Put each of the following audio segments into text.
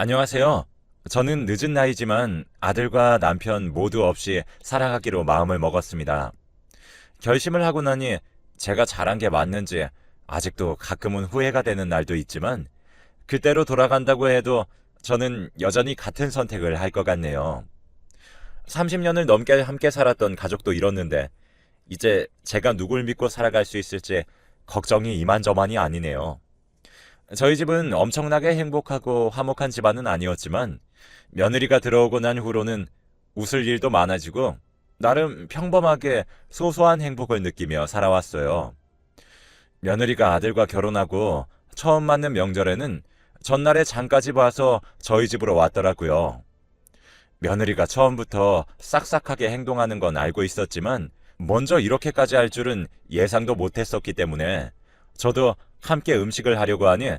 안녕하세요. 저는 늦은 나이지만 아들과 남편 모두 없이 살아가기로 마음을 먹었습니다. 결심을 하고 나니 제가 잘한 게 맞는지 아직도 가끔은 후회가 되는 날도 있지만 그때로 돌아간다고 해도 저는 여전히 같은 선택을 할 것 같네요. 30년을 넘게 함께 살았던 가족도 잃었는데 이제 제가 누굴 믿고 살아갈 수 있을지 걱정이 이만저만이 아니네요. 저희 집은 엄청나게 행복하고 화목한 집안은 아니었지만 며느리가 들어오고 난 후로는 웃을 일도 많아지고 나름 평범하게 소소한 행복을 느끼며 살아왔어요. 며느리가 아들과 결혼하고 처음 맞는 명절에는 전날에 장까지 봐서 저희 집으로 왔더라고요. 며느리가 처음부터 싹싹하게 행동하는 건 알고 있었지만 먼저 이렇게까지 할 줄은 예상도 못했었기 때문에 저도 함께 음식을 하려고 하니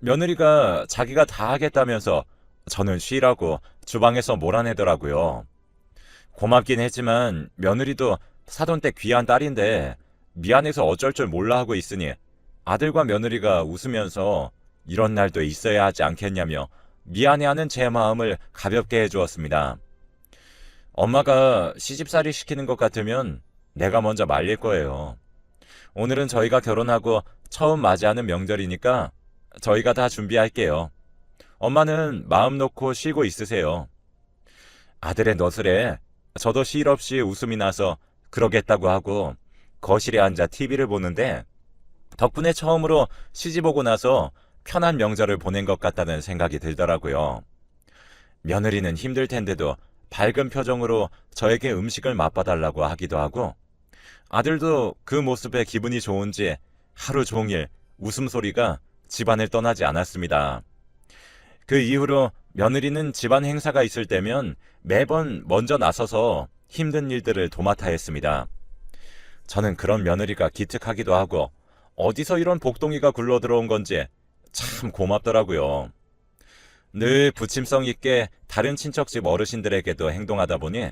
며느리가 자기가 다 하겠다면서 저는 쉬라고 주방에서 몰아내더라고요. 고맙긴 했지만 며느리도 사돈 댁 귀한 딸인데 미안해서 어쩔 줄 몰라 하고 있으니 아들과 며느리가 웃으면서 이런 날도 있어야 하지 않겠냐며 미안해하는 제 마음을 가볍게 해주었습니다. 엄마가 시집살이 시키는 것 같으면 내가 먼저 말릴 거예요. 오늘은 저희가 결혼하고 처음 맞이하는 명절이니까 저희가 다 준비할게요. 엄마는 마음 놓고 쉬고 있으세요. 아들의 너슬에 저도 실 없이 웃음이 나서 그러겠다고 하고 거실에 앉아 TV를 보는데 덕분에 처음으로 시집 오고 나서 편한 명절을 보낸 것 같다는 생각이 들더라고요. 며느리는 힘들 텐데도 밝은 표정으로 저에게 음식을 맛봐달라고 하기도 하고 아들도 그 모습에 기분이 좋은지 하루 종일 웃음소리가 집안을 떠나지 않았습니다. 그 이후로 며느리는 집안 행사가 있을 때면 매번 먼저 나서서 힘든 일들을 도맡아 했습니다. 저는 그런 며느리가 기특하기도 하고 어디서 이런 복동이가 굴러 들어온 건지 참 고맙더라고요. 늘 부침성 있게 다른 친척집 어르신들에게도 행동하다 보니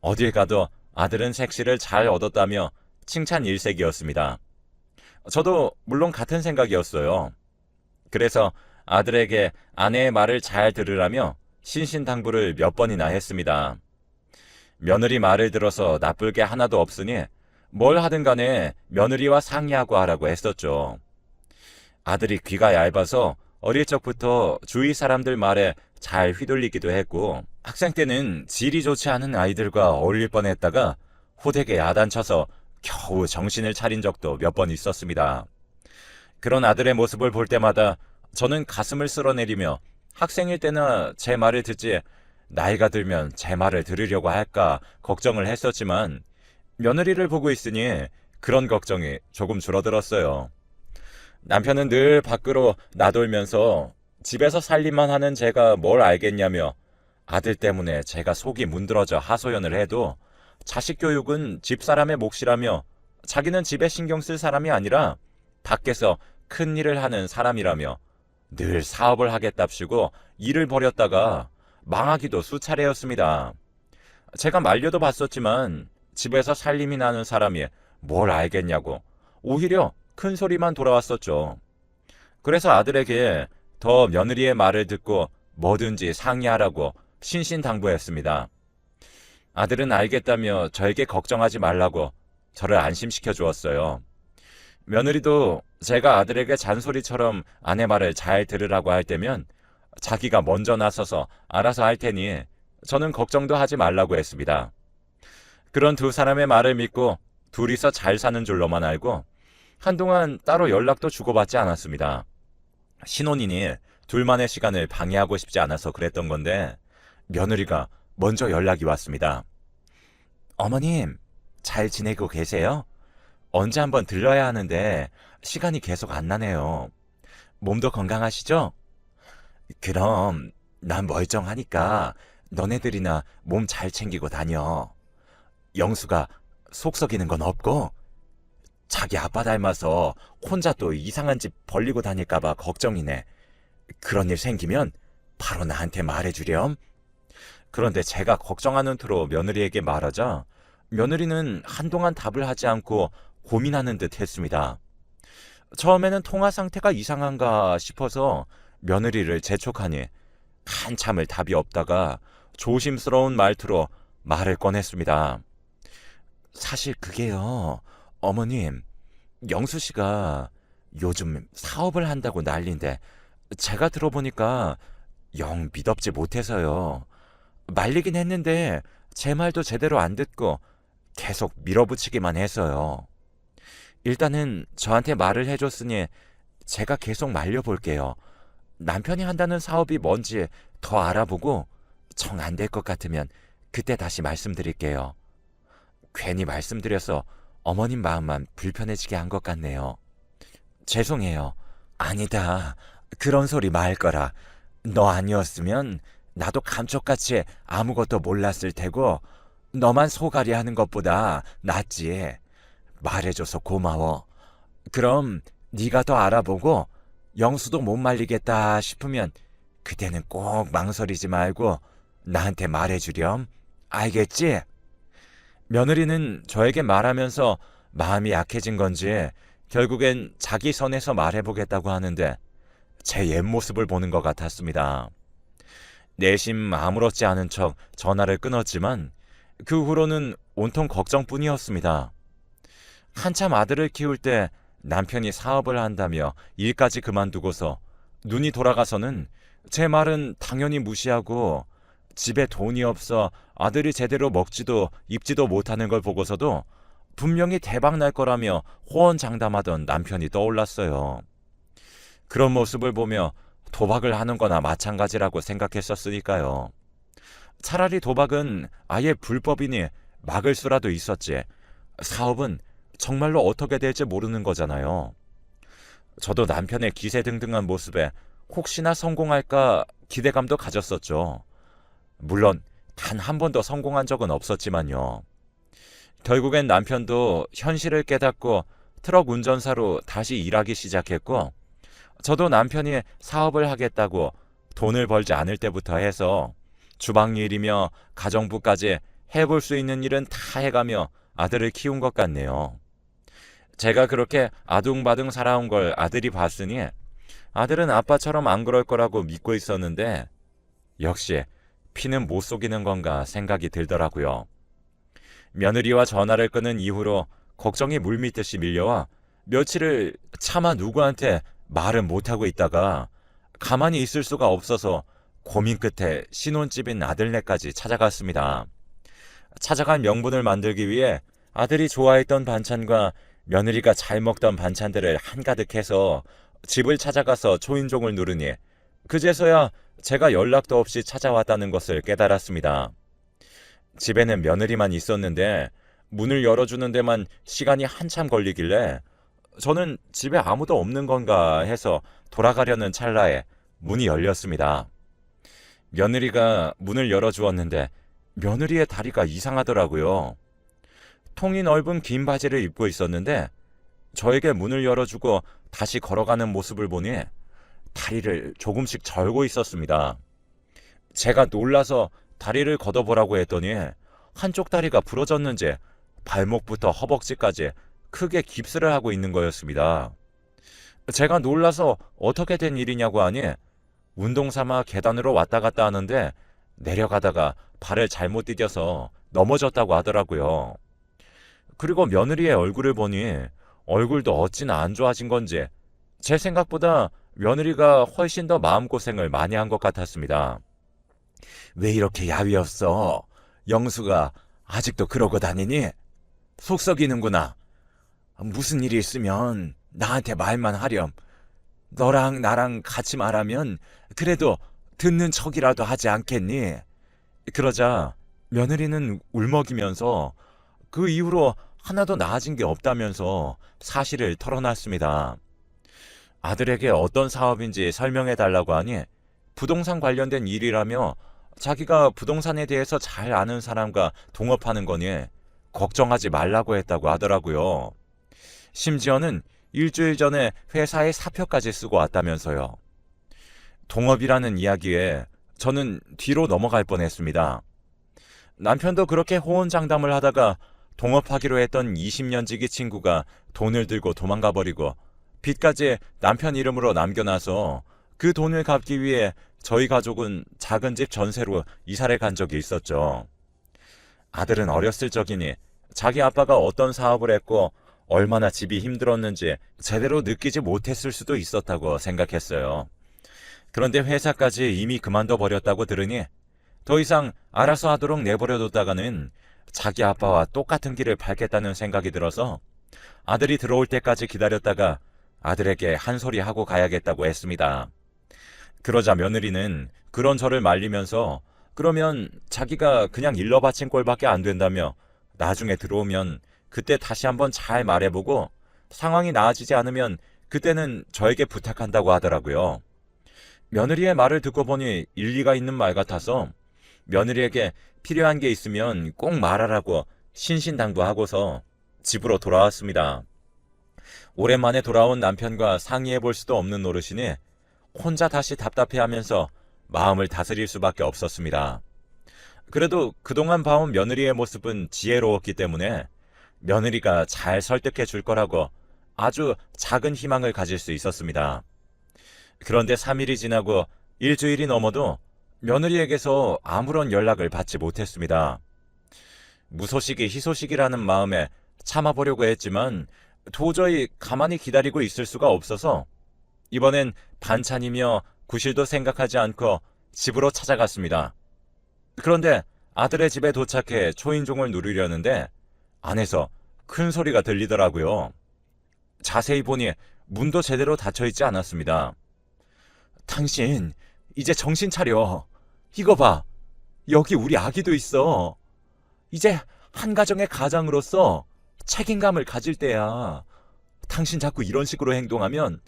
어딜 가도 아들은 색시를 잘 얻었다며 칭찬 일색이었습니다. 저도 물론 같은 생각이었어요. 그래서 아들에게 아내의 말을 잘 들으라며 신신당부를 몇 번이나 했습니다. 며느리 말을 들어서 나쁠 게 하나도 없으니 뭘 하든 간에 며느리와 상의하고 하라고 했었죠. 아들이 귀가 얇아서 어릴 적부터 주위 사람들 말에 잘 휘둘리기도 했고 학생 때는 질이 좋지 않은 아이들과 어울릴 뻔했다가 호되게 야단쳐서 겨우 정신을 차린 적도 몇 번 있었습니다. 그런 아들의 모습을 볼 때마다 저는 가슴을 쓸어내리며 학생일 때나 제 말을 듣지 나이가 들면 제 말을 들으려고 할까 걱정을 했었지만 며느리를 보고 있으니 그런 걱정이 조금 줄어들었어요. 남편은 늘 밖으로 나돌면서 집에서 살림만 하는 제가 뭘 알겠냐며 아들 때문에 제가 속이 문드러져 하소연을 해도 자식 교육은 집사람의 몫이라며 자기는 집에 신경 쓸 사람이 아니라 밖에서 큰 일을 하는 사람이라며 늘 사업을 하겠답시고 일을 벌였다가 망하기도 수차례였습니다. 제가 말려도 봤었지만 집에서 살림이 나는 사람이 뭘 알겠냐고 오히려 큰 소리만 돌아왔었죠. 그래서 아들에게 더 며느리의 말을 듣고 뭐든지 상의하라고 신신당부했습니다. 아들은 알겠다며 저에게 걱정하지 말라고 저를 안심시켜 주었어요. 며느리도 제가 아들에게 잔소리처럼 아내 말을 잘 들으라고 할 때면 자기가 먼저 나서서 알아서 할 테니 저는 걱정도 하지 말라고 했습니다. 그런 두 사람의 말을 믿고 둘이서 잘 사는 줄로만 알고 한동안 따로 연락도 주고받지 않았습니다. 신혼이니 둘만의 시간을 방해하고 싶지 않아서 그랬던 건데 며느리가 먼저 연락이 왔습니다. 어머님, 잘 지내고 계세요? 언제 한번 들러야 하는데 시간이 계속 안 나네요. 몸도 건강하시죠? 그럼 난 멀쩡하니까 너네들이나 몸 잘 챙기고 다녀. 영수가 속 썩이는 건 없고 자기 아빠 닮아서 혼자 또 이상한 집 벌리고 다닐까봐 걱정이네. 그런 일 생기면 바로 나한테 말해주렴. 그런데 제가 걱정하는 투로 며느리에게 말하자 며느리는 한동안 답을 하지 않고 고민하는 듯 했습니다. 처음에는 통화 상태가 이상한가 싶어서 며느리를 재촉하니 한참을 답이 없다가 조심스러운 말투로 말을 꺼냈습니다. 사실 그게요, 어머님, 영수 씨가 요즘 사업을 한다고 난린데 제가 들어보니까 영 믿업지 못해서요. 말리긴 했는데 제 말도 제대로 안 듣고 계속 밀어붙이기만 해서요. 일단은 저한테 말을 해줬으니 제가 계속 말려볼게요. 남편이 한다는 사업이 뭔지 더 알아보고 정 안 될 것 같으면 그때 다시 말씀드릴게요. 괜히 말씀드려서 어머님 마음만 불편해지게 한 것 같네요. 죄송해요. 아니다. 그런 소리 말 거라. 너 아니었으면 나도 감쪽같이 아무것도 몰랐을 테고 너만 소갈이 하는 것보다 낫지. 말해줘서 고마워. 그럼 네가 더 알아보고 영수도 못 말리겠다 싶으면 그때는 꼭 망설이지 말고 나한테 말해주렴. 알겠지? 며느리는 저에게 말하면서 마음이 약해진 건지 결국엔 자기 선에서 말해보겠다고 하는데 제 옛 모습을 보는 것 같았습니다. 내심 아무렇지 않은 척 전화를 끊었지만 그 후로는 온통 걱정뿐이었습니다. 한참 아들을 키울 때 남편이 사업을 한다며 일까지 그만두고서 눈이 돌아가서는 제 말은 당연히 무시하고 집에 돈이 없어 아들이 제대로 먹지도 입지도 못하는 걸 보고서도 분명히 대박 날 거라며 호언장담하던 남편이 떠올랐어요. 그런 모습을 보며 도박을 하는 거나 마찬가지라고 생각했었으니까요. 차라리 도박은 아예 불법이니 막을 수라도 있었지. 사업은 정말로 어떻게 될지 모르는 거잖아요. 저도 남편의 기세등등한 모습에 혹시나 성공할까 기대감도 가졌었죠. 물론 단 한 번도 성공한 적은 없었지만요. 결국엔 남편도 현실을 깨닫고 트럭 운전사로 다시 일하기 시작했고, 저도 남편이 사업을 하겠다고 돈을 벌지 않을 때부터 해서 주방 일이며 가정부까지 해볼 수 있는 일은 다 해가며 아들을 키운 것 같네요. 제가 그렇게 아둥바둥 살아온 걸 아들이 봤으니 아들은 아빠처럼 안 그럴 거라고 믿고 있었는데 역시 피는 못 속이는 건가 생각이 들더라고요. 며느리와 전화를 끊은 이후로 걱정이 물밀듯이 밀려와 며칠을 차마 누구한테 말은 못하고 있다가 가만히 있을 수가 없어서 고민 끝에 신혼집인 아들네까지 찾아갔습니다. 찾아간 명분을 만들기 위해 아들이 좋아했던 반찬과 며느리가 잘 먹던 반찬들을 한가득 해서 집을 찾아가서 초인종을 누르니 그제서야 제가 연락도 없이 찾아왔다는 것을 깨달았습니다. 집에는 며느리만 있었는데 문을 열어주는 데만 시간이 한참 걸리길래 저는 집에 아무도 없는 건가 해서 돌아가려는 찰나에 문이 열렸습니다. 며느리가 문을 열어주었는데 며느리의 다리가 이상하더라고요. 통이 넓은 긴 바지를 입고 있었는데 저에게 문을 열어주고 다시 걸어가는 모습을 보니 다리를 조금씩 절고 있었습니다. 제가 놀라서 다리를 걷어보라고 했더니 한쪽 다리가 부러졌는지 발목부터 허벅지까지 크게 깁스를 하고 있는 거였습니다. 제가 놀라서 어떻게 된 일이냐고 하니 운동 삼아 계단으로 왔다 갔다 하는데 내려가다가 발을 잘못 디뎌서 넘어졌다고 하더라고요. 그리고 며느리의 얼굴을 보니 얼굴도 어찌나 안 좋아진 건지 제 생각보다 며느리가 훨씬 더 마음고생을 많이 한 것 같았습니다. 왜 이렇게 야위었어? 영수가 아직도 그러고 다니니? 속 썩이는구나. 무슨 일이 있으면 나한테 말만 하렴. 너랑 나랑 같이 말하면 그래도 듣는 척이라도 하지 않겠니? 그러자 며느리는 울먹이면서 그 이후로 하나도 나아진 게 없다면서 사실을 털어놨습니다. 아들에게 어떤 사업인지 설명해 달라고 하니 부동산 관련된 일이라며 자기가 부동산에 대해서 잘 아는 사람과 동업하는 거니 걱정하지 말라고 했다고 하더라고요. 심지어는 일주일 전에 회사에 사표까지 쓰고 왔다면서요. 동업이라는 이야기에 저는 뒤로 넘어갈 뻔했습니다. 남편도 그렇게 호언장담을 하다가 동업하기로 했던 20년 지기 친구가 돈을 들고 도망가 버리고 빚까지 남편 이름으로 남겨놔서 그 돈을 갚기 위해 저희 가족은 작은 집 전세로 이사를 간 적이 있었죠. 아들은 어렸을 적이니 자기 아빠가 어떤 사업을 했고 얼마나 집이 힘들었는지 제대로 느끼지 못했을 수도 있었다고 생각했어요. 그런데 회사까지 이미 그만둬 버렸다고 들으니 더 이상 알아서 하도록 내버려뒀다가는 자기 아빠와 똑같은 길을 밟겠다는 생각이 들어서 아들이 들어올 때까지 기다렸다가 아들에게 한 소리 하고 가야겠다고 했습니다. 그러자 며느리는 그런 저를 말리면서 그러면 자기가 그냥 일러 바친 꼴밖에 안 된다며 나중에 들어오면 그때 다시 한번 잘 말해보고 상황이 나아지지 않으면 그때는 저에게 부탁한다고 하더라고요. 며느리의 말을 듣고 보니 일리가 있는 말 같아서 며느리에게 필요한 게 있으면 꼭 말하라고 신신당부하고서 집으로 돌아왔습니다. 오랜만에 돌아온 남편과 상의해 볼 수도 없는 노릇이니 혼자 다시 답답해하면서 마음을 다스릴 수밖에 없었습니다. 그래도 그동안 봐온 며느리의 모습은 지혜로웠기 때문에 며느리가 잘 설득해 줄 거라고 아주 작은 희망을 가질 수 있었습니다. 그런데 3일이 지나고 일주일이 넘어도 며느리에게서 아무런 연락을 받지 못했습니다. 무소식이 희소식이라는 마음에 참아보려고 했지만 도저히 가만히 기다리고 있을 수가 없어서 이번엔 반찬이며 구실도 생각하지 않고 집으로 찾아갔습니다. 그런데 아들의 집에 도착해 초인종을 누르려는데 안에서 큰 소리가 들리더라고요. 자세히 보니 문도 제대로 닫혀 있지 않았습니다. 당신, 이제 정신 차려. 이거 봐. 여기 우리 아기도 있어. 이제 한 가정의 가장으로서 책임감을 가질 때야. 당신 자꾸 이런 식으로 행동하면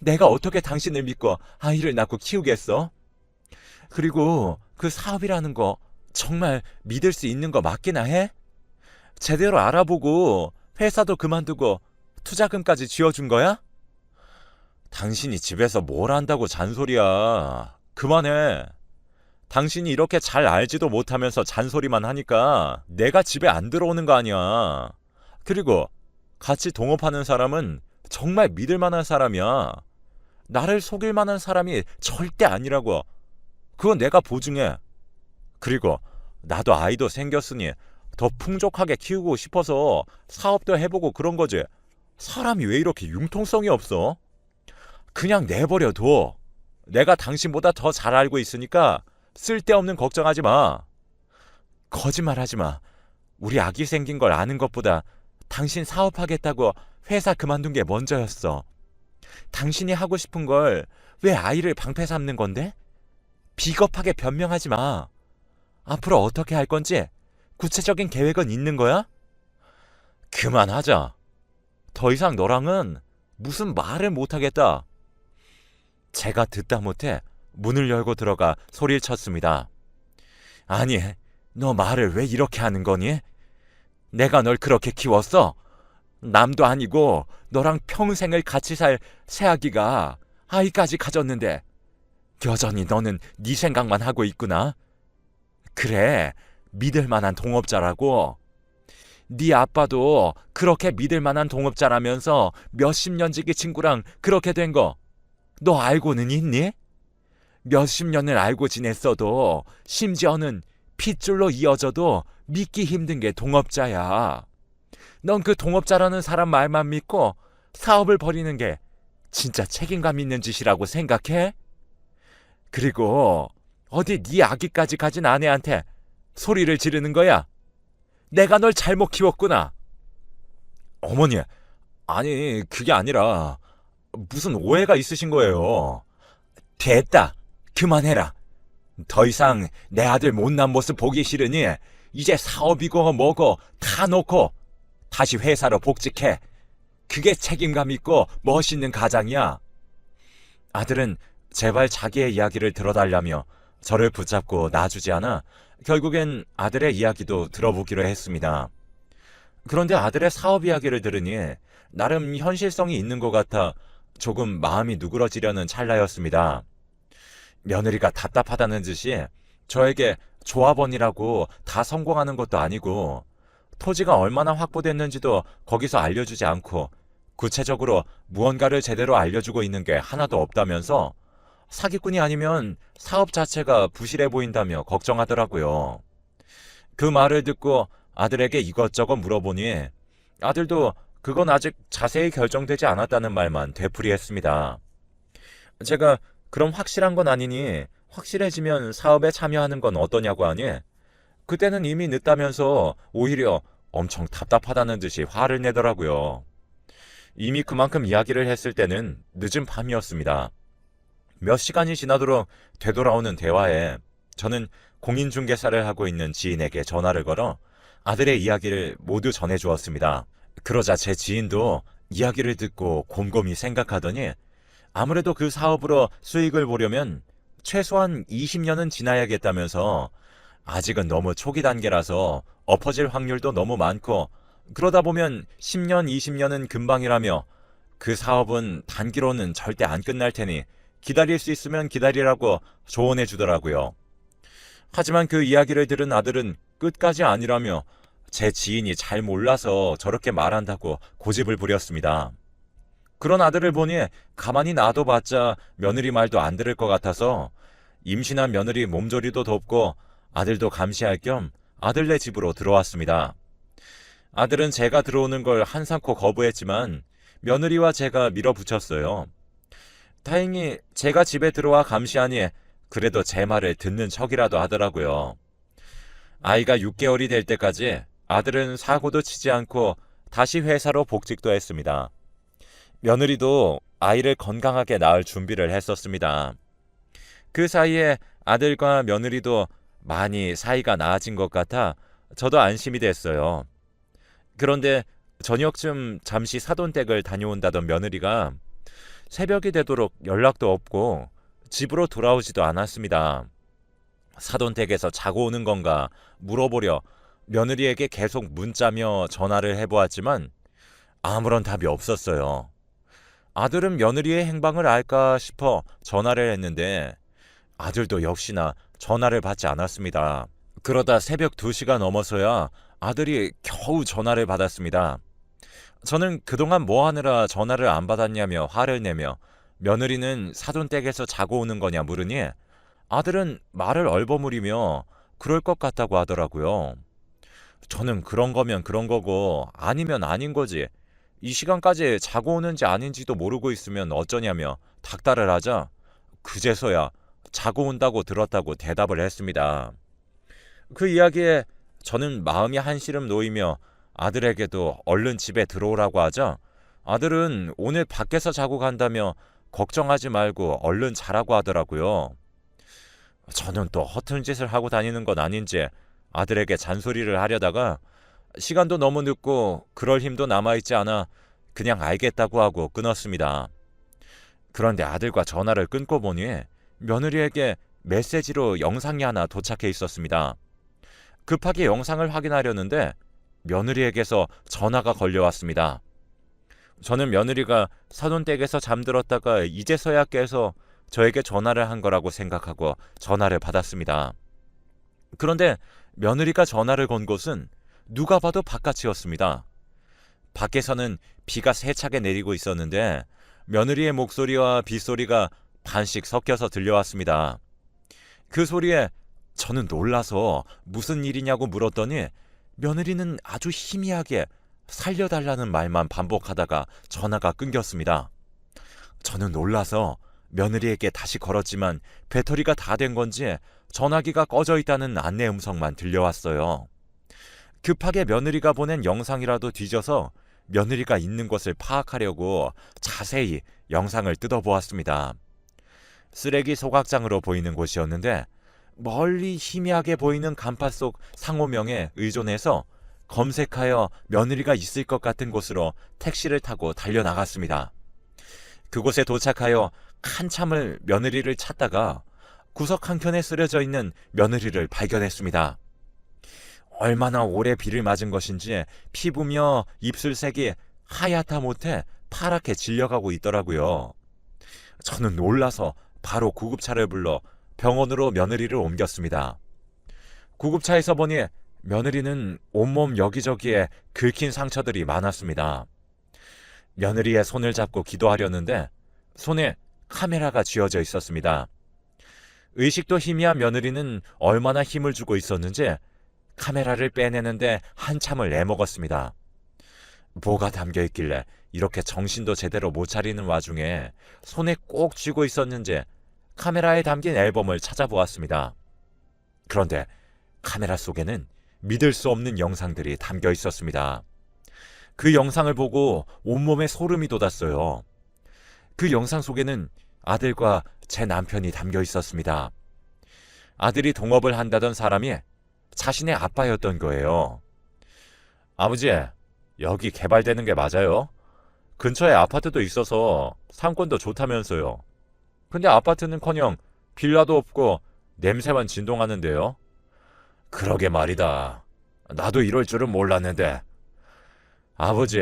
내가 어떻게 당신을 믿고 아이를 낳고 키우겠어? 그리고 그 사업이라는 거 정말 믿을 수 있는 거 맞기나 해? 제대로 알아보고 회사도 그만두고 투자금까지 쥐어준 거야? 당신이 집에서 뭘 한다고 잔소리야. 그만해. 당신이 이렇게 잘 알지도 못하면서 잔소리만 하니까 내가 집에 안 들어오는 거 아니야. 그리고 같이 동업하는 사람은 정말 믿을 만한 사람이야. 나를 속일 만한 사람이 절대 아니라고. 그건 내가 보증해. 그리고 나도 아이도 생겼으니 더 풍족하게 키우고 싶어서 사업도 해보고 그런 거지. 사람이 왜 이렇게 융통성이 없어? 그냥 내버려 둬. 내가 당신보다 더 잘 알고 있으니까 쓸데없는 걱정하지 마. 거짓말 하지 마. 우리 아기 생긴 걸 아는 것보다 당신 사업하겠다고 회사 그만둔 게 먼저였어. 당신이 하고 싶은 걸 왜 아이를 방패 삼는 건데? 비겁하게 변명하지 마. 앞으로 어떻게 할 건지 구체적인 계획은 있는 거야? 그만하자. 더 이상 너랑은 무슨 말을 못하겠다. 제가 듣다 못해 문을 열고 들어가 소리를 쳤습니다. 아니, 너 말을 왜 이렇게 하는 거니? 내가 널 그렇게 키웠어? 남도 아니고 너랑 평생을 같이 살 새아기가 아이까지 가졌는데 여전히 너는 네 생각만 하고 있구나. 그래, 믿을 만한 동업자라고. 네 아빠도 그렇게 믿을 만한 동업자라면서 몇십 년 지기 친구랑 그렇게 된 거 너 알고는 있니? 몇십 년을 알고 지냈어도 심지어는 핏줄로 이어져도 믿기 힘든 게 동업자야. 넌 그 동업자라는 사람 말만 믿고 사업을 벌이는 게 진짜 책임감 있는 짓이라고 생각해? 그리고 어디 네 아기까지 가진 아내한테 소리를 지르는 거야? 내가 널 잘못 키웠구나. 어머니, 아니 그게 아니라 무슨 오해가 있으신 거예요. 됐다. 그만해라. 더 이상 내 아들 못난 모습 보기 싫으니 이제 사업이고 뭐고 다 놓고 다시 회사로 복직해. 그게 책임감 있고 멋있는 가장이야. 아들은 제발 자기의 이야기를 들어달라며 저를 붙잡고 놔주지 않아 결국엔 아들의 이야기도 들어보기로 했습니다. 그런데 아들의 사업 이야기를 들으니 나름 현실성이 있는 것 같아 조금 마음이 누그러지려는 찰나였습니다. 며느리가 답답하다는 듯이 저에게 조합원이라고 다 성공하는 것도 아니고 토지가 얼마나 확보됐는지도 거기서 알려주지 않고 구체적으로 무언가를 제대로 알려주고 있는 게 하나도 없다면서 사기꾼이 아니면 사업 자체가 부실해 보인다며 걱정하더라고요. 그 말을 듣고 아들에게 이것저것 물어보니 아들도 그건 아직 자세히 결정되지 않았다는 말만 되풀이했습니다. 제가 그럼 확실한 건 아니니 확실해지면 사업에 참여하는 건 어떠냐고 하니 그때는 이미 늦다면서 오히려 엄청 답답하다는 듯이 화를 내더라고요. 이미 그만큼 이야기를 했을 때는 늦은 밤이었습니다. 몇 시간이 지나도록 되돌아오는 대화에 저는 공인중개사를 하고 있는 지인에게 전화를 걸어 아들의 이야기를 모두 전해주었습니다. 그러자 제 지인도 이야기를 듣고 곰곰이 생각하더니 아무래도 그 사업으로 수익을 보려면 최소한 20년은 지나야겠다면서 아직은 너무 초기 단계라서 엎어질 확률도 너무 많고 그러다 보면 10년, 20년은 금방이라며 그 사업은 단기로는 절대 안 끝날 테니 기다릴 수 있으면 기다리라고 조언해 주더라고요. 하지만 그 이야기를 들은 아들은 끝까지 아니라며 제 지인이 잘 몰라서 저렇게 말한다고 고집을 부렸습니다. 그런 아들을 보니 가만히 놔둬봤자 며느리 말도 안 들을 것 같아서 임신한 며느리 몸조리도 돕고 아들도 감시할 겸 아들네 집으로 들어왔습니다. 아들은 제가 들어오는 걸 한삼코 거부했지만 며느리와 제가 밀어붙였어요. 다행히 제가 집에 들어와 감시하니 그래도 제 말을 듣는 척이라도 하더라고요. 아이가 6개월이 될 때까지 아들은 사고도 치지 않고 다시 회사로 복직도 했습니다. 며느리도 아이를 건강하게 낳을 준비를 했었습니다. 그 사이에 아들과 며느리도 많이 사이가 나아진 것 같아 저도 안심이 됐어요. 그런데 저녁쯤 잠시 사돈댁을 다녀온다던 며느리가 새벽이 되도록 연락도 없고 집으로 돌아오지도 않았습니다. 사돈댁에서 자고 오는 건가 물어보려 며느리에게 계속 문자며 전화를 해보았지만 아무런 답이 없었어요. 아들은 며느리의 행방을 알까 싶어 전화를 했는데 아들도 역시나 전화를 받지 않았습니다. 그러다 새벽 2시가 넘어서야 아들이 겨우 전화를 받았습니다. 저는 그동안 뭐 하느라 전화를 안 받았냐며 화를 내며 며느리는 사돈댁에서 자고 오는 거냐 물으니 아들은 말을 얼버무리며 그럴 것 같다고 하더라고요. 저는 그런 거면 그런 거고 아니면 아닌 거지. 이 시간까지 자고 오는지 아닌지도 모르고 있으면 어쩌냐며 닥달을 하자 그제서야 자고 온다고 들었다고 대답을 했습니다. 그 이야기에 저는 마음이 한시름 놓이며 아들에게도 얼른 집에 들어오라고 하자 아들은 오늘 밖에서 자고 간다며 걱정하지 말고 얼른 자라고 하더라고요. 저는 또 허튼 짓을 하고 다니는 건 아닌지 아들에게 잔소리를 하려다가 시간도 너무 늦고 그럴 힘도 남아있지 않아 그냥 알겠다고 하고 끊었습니다. 그런데 아들과 전화를 끊고 보니 며느리에게 메시지로 영상이 하나 도착해 있었습니다. 급하게 영상을 확인하려는데 며느리에게서 전화가 걸려왔습니다. 저는 며느리가 사돈댁에서 잠들었다가 이제서야 깨서 저에게 전화를 한 거라고 생각하고 전화를 받았습니다. 그런데 며느리가 전화를 건 곳은 누가 봐도 바깥이었습니다. 밖에서는 비가 세차게 내리고 있었는데 며느리의 목소리와 빗소리가 반씩 섞여서 들려왔습니다. 그 소리에 저는 놀라서 무슨 일이냐고 물었더니 며느리는 아주 희미하게 살려달라는 말만 반복하다가 전화가 끊겼습니다. 저는 놀라서 며느리에게 다시 걸었지만 배터리가 다 된 건지 전화기가 꺼져 있다는 안내 음성만 들려왔어요. 급하게 며느리가 보낸 영상이라도 뒤져서 며느리가 있는 곳을 파악하려고 자세히 영상을 뜯어보았습니다. 쓰레기 소각장으로 보이는 곳이었는데 멀리 희미하게 보이는 간판 속 상호명에 의존해서 검색하여 며느리가 있을 것 같은 곳으로 택시를 타고 달려나갔습니다. 그곳에 도착하여 한참을 며느리를 찾다가 구석 한켠에 쓰려져 있는 며느리를 발견했습니다. 얼마나 오래 비를 맞은 것인지 피부며 입술색이 하얗다 못해 파랗게 질려가고 있더라고요. 저는 놀라서 바로 구급차를 불러 병원으로 며느리를 옮겼습니다. 구급차에서 보니 며느리는 온몸 여기저기에 긁힌 상처들이 많았습니다. 며느리의 손을 잡고 기도하려는데 손에 카메라가 쥐어져 있었습니다. 의식도 희미한 며느리는 얼마나 힘을 주고 있었는지 카메라를 빼내는데 한참을 애먹었습니다. 뭐가 담겨 있길래 이렇게 정신도 제대로 못 차리는 와중에 손에 꼭 쥐고 있었는지 카메라에 담긴 앨범을 찾아보았습니다. 그런데 카메라 속에는 믿을 수 없는 영상들이 담겨 있었습니다. 그 영상을 보고 온몸에 소름이 돋았어요. 그 영상 속에는 아들과 제 남편이 담겨 있었습니다. 아들이 동업을 한다던 사람이 자신의 아빠였던 거예요. 아버지, 여기 개발되는 게 맞아요? 근처에 아파트도 있어서 상권도 좋다면서요. 근데 아파트는커녕 빌라도 없고 냄새만 진동하는데요. 그러게 말이다. 나도 이럴 줄은 몰랐는데. 아버지,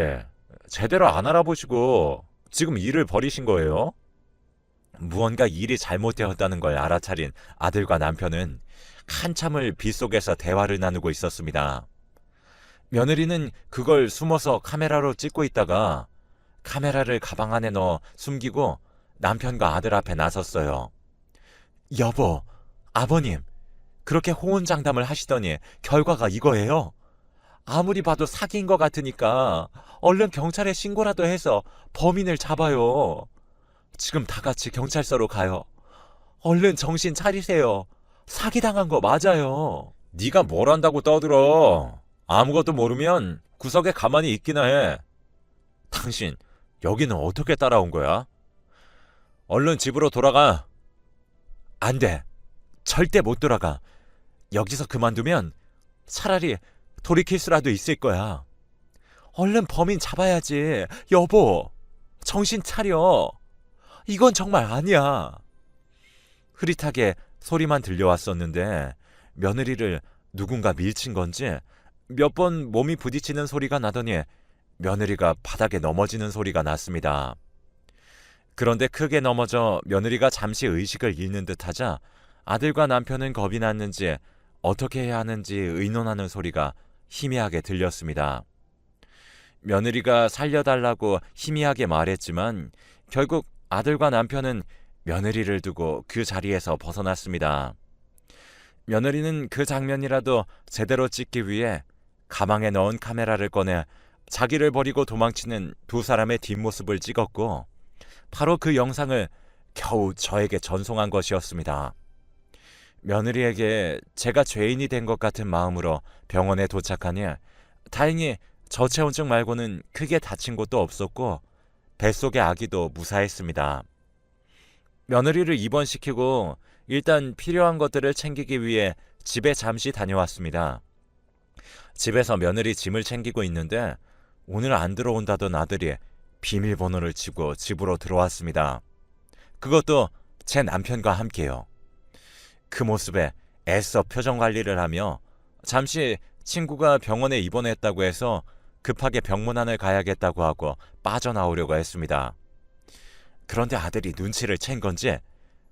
제대로 안 알아보시고 지금 일을 버리신 거예요? 무언가 일이 잘못되었다는 걸 알아차린 아들과 남편은 한참을 빗속에서 대화를 나누고 있었습니다. 며느리는 그걸 숨어서 카메라로 찍고 있다가 카메라를 가방 안에 넣어 숨기고 남편과 아들 앞에 나섰어요. 여보, 아버님, 그렇게 호언장담을 하시더니 결과가 이거예요. 아무리 봐도 사기인 것 같으니까 얼른 경찰에 신고라도 해서 범인을 잡아요. 지금 다 같이 경찰서로 가요. 얼른 정신 차리세요. 사기당한 거 맞아요. 네가 뭘 안다고 떠들어. 아무것도 모르면 구석에 가만히 있기나 해. 당신 여기는 어떻게 따라온 거야? 얼른 집으로 돌아가. 안 돼. 절대 못 돌아가. 여기서 그만두면 차라리 돌이킬 수라도 있을 거야. 얼른 범인 잡아야지. 여보, 정신 차려. 이건 정말 아니야. 흐릿하게 소리만 들려왔었는데 며느리를 누군가 밀친 건지 몇 번 몸이 부딪히는 소리가 나더니 며느리가 바닥에 넘어지는 소리가 났습니다. 그런데 크게 넘어져 며느리가 잠시 의식을 잃는 듯 하자 아들과 남편은 겁이 났는지 어떻게 해야 하는지 의논하는 소리가 희미하게 들렸습니다. 며느리가 살려달라고 희미하게 말했지만 결국 아들과 남편은 며느리를 두고 그 자리에서 벗어났습니다. 며느리는 그 장면이라도 제대로 찍기 위해 가방에 넣은 카메라를 꺼내 자기를 버리고 도망치는 두 사람의 뒷모습을 찍었고 바로 그 영상을 겨우 저에게 전송한 것이었습니다. 며느리에게 제가 죄인이 된 것 같은 마음으로 병원에 도착하니 다행히 저체온증 말고는 크게 다친 곳도 없었고 뱃속의 아기도 무사했습니다. 며느리를 입원시키고 일단 필요한 것들을 챙기기 위해 집에 잠시 다녀왔습니다. 집에서 며느리 짐을 챙기고 있는데 오늘 안 들어온다던 아들이 비밀번호를 치고 집으로 들어왔습니다. 그것도 제 남편과 함께요. 그 모습에 애써 표정 관리를 하며 잠시 친구가 병원에 입원했다고 해서 급하게 병문안을 가야겠다고 하고 빠져나오려고 했습니다. 그런데 아들이 눈치를 챈 건지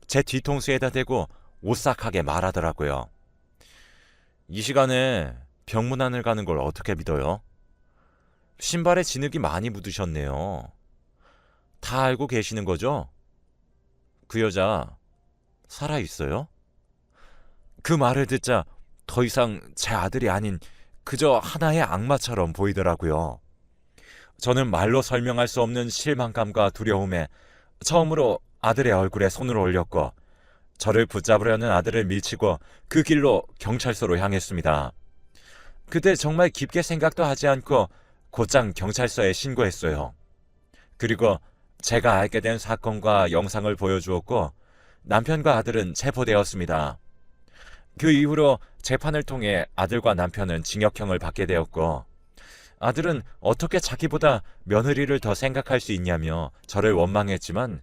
제 뒤통수에다 대고 오싹하게 말하더라고요. 이 시간에 병문안을 가는 걸 어떻게 믿어요? 신발에 진흙이 많이 묻으셨네요. 다 알고 계시는 거죠? 그 여자 살아 있어요? 그 말을 듣자 더 이상 제 아들이 아닌 그저 하나의 악마처럼 보이더라고요. 저는 말로 설명할 수 없는 실망감과 두려움에 처음으로 아들의 얼굴에 손을 올렸고 저를 붙잡으려는 아들을 밀치고 그 길로 경찰서로 향했습니다. 그때 정말 깊게 생각도 하지 않고 곧장 경찰서에 신고했어요. 그리고 제가 알게 된 사건과 영상을 보여주었고 남편과 아들은 체포되었습니다. 그 이후로 재판을 통해 아들과 남편은 징역형을 받게 되었고 아들은 어떻게 자기보다 며느리를 더 생각할 수 있냐며 저를 원망했지만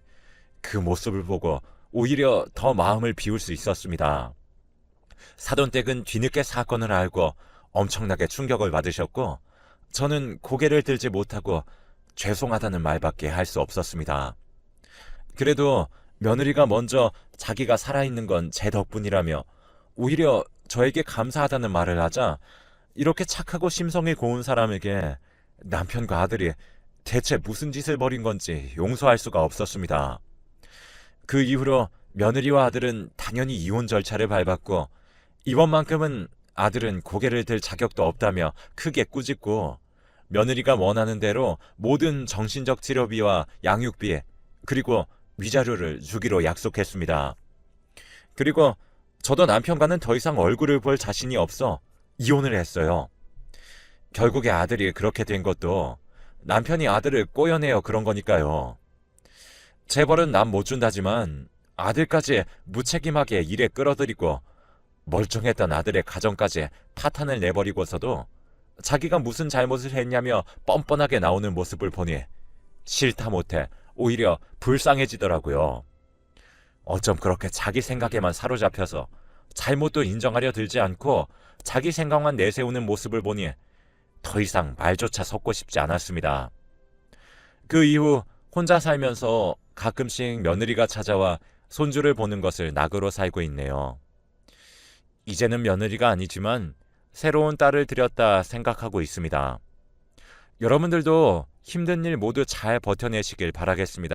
그 모습을 보고 오히려 더 마음을 비울 수 있었습니다. 사돈댁은 뒤늦게 사건을 알고 엄청나게 충격을 받으셨고 저는 고개를 들지 못하고 죄송하다는 말밖에 할 수 없었습니다. 그래도 며느리가 먼저 자기가 살아있는 건 제 덕분이라며 오히려 저에게 감사하다는 말을 하자 이렇게 착하고 심성이 고운 사람에게 남편과 아들이 대체 무슨 짓을 벌인 건지 용서할 수가 없었습니다. 그 이후로 며느리와 아들은 당연히 이혼 절차를 밟았고 이번만큼은 아들은 고개를 들 자격도 없다며 크게 꾸짖고 며느리가 원하는 대로 모든 정신적 치료비와 양육비 그리고 위자료를 주기로 약속했습니다. 그리고 저도 남편과는 더 이상 얼굴을 볼 자신이 없어 이혼을 했어요. 결국에 아들이 그렇게 된 것도 남편이 아들을 꼬여내어 그런 거니까요. 재벌은 남 못 준다지만 아들까지 무책임하게 일에 끌어들이고 멀쩡했던 아들의 가정까지 파탄을 내버리고서도 자기가 무슨 잘못을 했냐며 뻔뻔하게 나오는 모습을 보니 싫다 못해 오히려 불쌍해지더라고요. 어쩜 그렇게 자기 생각에만 사로잡혀서 잘못도 인정하려 들지 않고 자기 생각만 내세우는 모습을 보니 더 이상 말조차 섞고 싶지 않았습니다. 그 이후 혼자 살면서 가끔씩 며느리가 찾아와 손주를 보는 것을 낙으로 살고 있네요. 이제는 며느리가 아니지만 새로운 딸을 들였다 생각하고 있습니다. 여러분들도 힘든 일 모두 잘 버텨내시길 바라겠습니다.